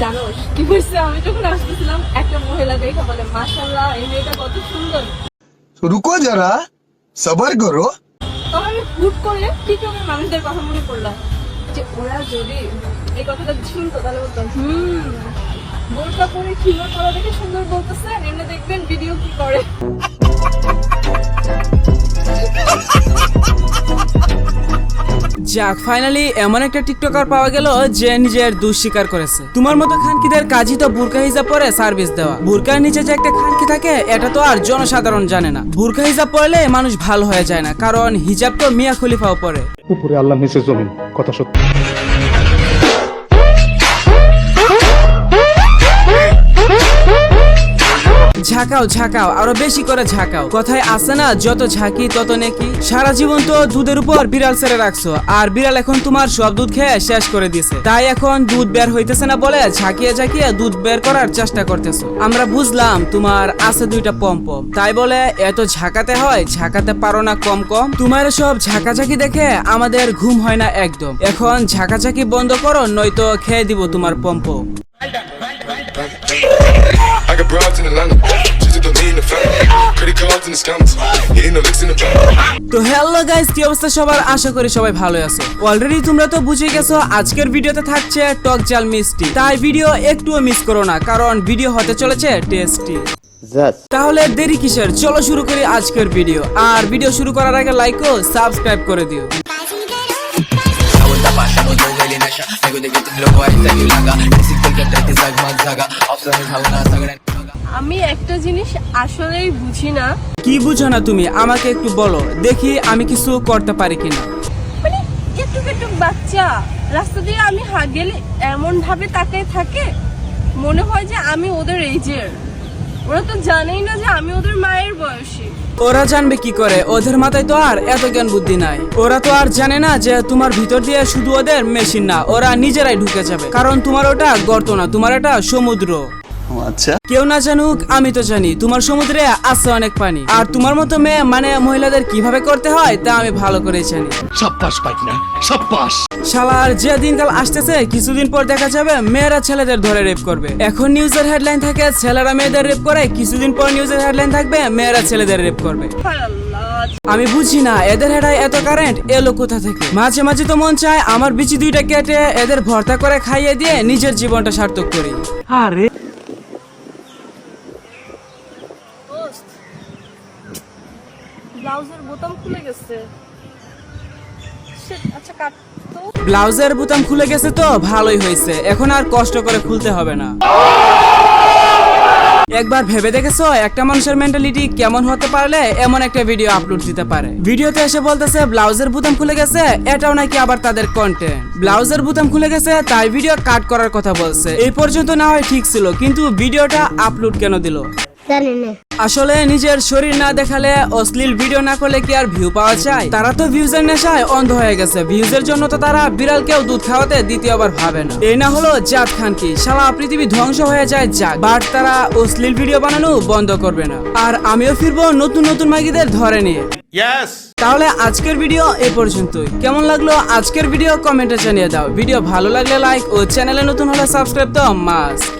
জানো কি হয়েছে? আমি যখন আসতেছিলাম একটা মহিলা দেখে বলে মাশাআল্লাহ এই মেয়েটা কত সুন্দর। রুকো যারা সবার করো। তাহলে আমি করলে করে টিকটকের মানুষদের কথা মনে পড়লাম যে ওরা যদি এই কথাটা শুনতো তাহলে বলতো হুম বোরকা পরে খিলোর করা দেখে সুন্দর বলতেছে এমনি দেখবেন ভিডিও কি করে? যাক ফাইনালি এমন একটা টিকটকার পাওয়া গেল যে নিজের দোষ স্বীকার করেছে। তোমার মতো খানকিদের কাজই তো বুরকা হিজাব পরে সার্ভিস দেওয়া। বুরকার নিচে যে একটা খানকি থাকে, এটা তো আর জনসাধারণ জানে না। বুরকা হিজাব পরলে মানুষ ভালো হয়ে যায় না, কারণ হিজাব তো মিয়া খলিফাও পরে। উপরে আল্লাহ নিচে জমিন, কথা সত্য। ঝাঁকাও ঝাঁকাও, আরও বেশি করে ঝাঁকাও। কথায় আছে না, যত ঝাঁকি, তত নেকি। সারা জীবন তো দুধের উপর বিড়াল ছেড়ে রাখছো, আর বিড়াল এখন তোমার সব দুধ খেয়ে শেষ করে দিছে। তাই এখন দুধ বের হইতেছে না বলে ঝাঁকিয়ে ঝাঁকিয়ে দুধ বের করার চেষ্টা করতেছো। আমরা বুঝলাম তোমার আছে দুইটা পম্পম। তাই বলে এত ঝাঁকাতে হয়, ঝাঁকাতে পারো না কম কম। তোমার সব ঝাঁকাঝাঁকি দেখে আমাদের ঘুম হয় না একদম। এখন ঝাঁকাঝাঁকি বন্ধ করো, নয়তো খেয়ে দিব তোমার পম্পম। তো হ্যালো গাইস কি অবস্থা সবার? আশা করি সবাই ভালো আছো। অলরেডি তোমরা তো বুঝে গেছো আজকের ভিডিওতে থাকছে টক জাল মিষ্টি তাই ভিডিও একটুও মিস করো না কারণ ভিডিও হতে চলেছে টেস্টি তাহলে দেরি কিসের? চলো শুরু করি আজকের ভিডিও আর ভিডিও শুরু করার আগে লাইক ও সাবস্ক্রাইব করে দিও। আমি একটা জিনিস আসলেই বুঝি না। কি বুঝো না তুমি? আমাকে একটু বলো। দেখি আমি কিছু করতে পারি কিনা। মানে একটু একটু বাচ্চা রাস্তা দিয়ে আমি হা গেলে এমন ভাবে তাকায় থাকে মনে হয় যে আমি ওদের এইজের ওরা তো জানেই না যে আমি ওদের মায়ের বয়সী। ওরা জানবে কি করে? ওদের মাথায় তো আর এত জ্ঞান বুদ্ধি নাই। ওরা তো আর জানে না যে তোমার ভিতর দিয়ে শুধু ওদের মেশিন না, ওরা নিজেরাই ঢুকে যাবে। কারণ তোমার ওটা গর্ত না, তোমার এটা সমুদ্র। আচ্ছা। কেউ না জানুক আমি তো জানি তোমার সমুদ্রে আছে অনেক পানি। আর তোমার মতো মেয়ে মানে মহিলাদের কীভাবে করতে হয় তা আমি ভালো করে জানি। সাব্বাস পাইনা সাব্বাস শালার যে দিনকাল আসতেছে কিছুদিন পর দেখা যাবে মেয়েরা ছেলেদের ধরে রেপ করবে। এখন নিউজের হেডলাইন থাকে ছেলেরা মেয়েদের রেপ করে কিছুদিন পর নিউজের হেডলাইন থাকবে মেয়েরা ছেলেদের রেপ করবে। আমি বুঝি না এদের হেডায় এত কারেন্ট এলো কোথা থেকে? মাঝে মাঝে তো মন চায় আমার বিচি দুইটা কেটে এদের ভর্তা করে খাইয়ে দিয়ে নিজের জীবনটা সার্থক করি। আরে ব্লাউজের বোতাম খুলে গেছে। আচ্ছা কাট ব্লাউজের বোতাম খুলে গেছে তো, ভালোই হয়েছে। এখন আর কষ্ট করে খুলতে হবে না। একবার ভেবে দেখেছ, একটা মানুষের মেন্টালিটি কেমন হতে পারলে এমন একটা ভিডিও আপলোড দিতে পারে। ভিডিওতে এসে বলতেছে, ব্লাউজের বোতাম খুলে গেছে, এটাও নাকি আবার তাদের কন্টেন্ট ব্লাউজের বোতাম খুলে গেছে, তাই ভিডিও কাট করার কথা বলছে। এই পর্যন্ত না হয় ঠিক ছিল, কিন্তু ভিডিওটা আপলোড কেন দিল? আসলে নিজের শরীর না দেখালে অশ্লীল ভিডিও না করলে কি আর ভিউ পাওয়া যায়? তারা তো ভিউজের নেশায় অন্ধ হয়ে গেছে। ভিউজের জন্য তো তারা বিড়ালকেও দুধ খাওয়াতে দ্বিতীয়বার ভাবে না। এই না হলো জাত খান কি। সারা পৃথিবী ধ্বংস হয়ে যায় যাক। বাট তারা অশ্লীল ভিডিও বানানো বন্ধ করবে না। আর আমিও ফিরবো নতুন নতুন মাগিদের ধরে নিয়ে। তাহলে আজকের ভিডিও এ পর্যন্তই। কেমন লাগল আজকের ভিডিও কমেন্টে জানিয়ে দাও। ভিডিও ভালো লাগলে লাইক ও চ্যানেলে নতুন হলে সাবস্ক্রাইব তো মাস্ট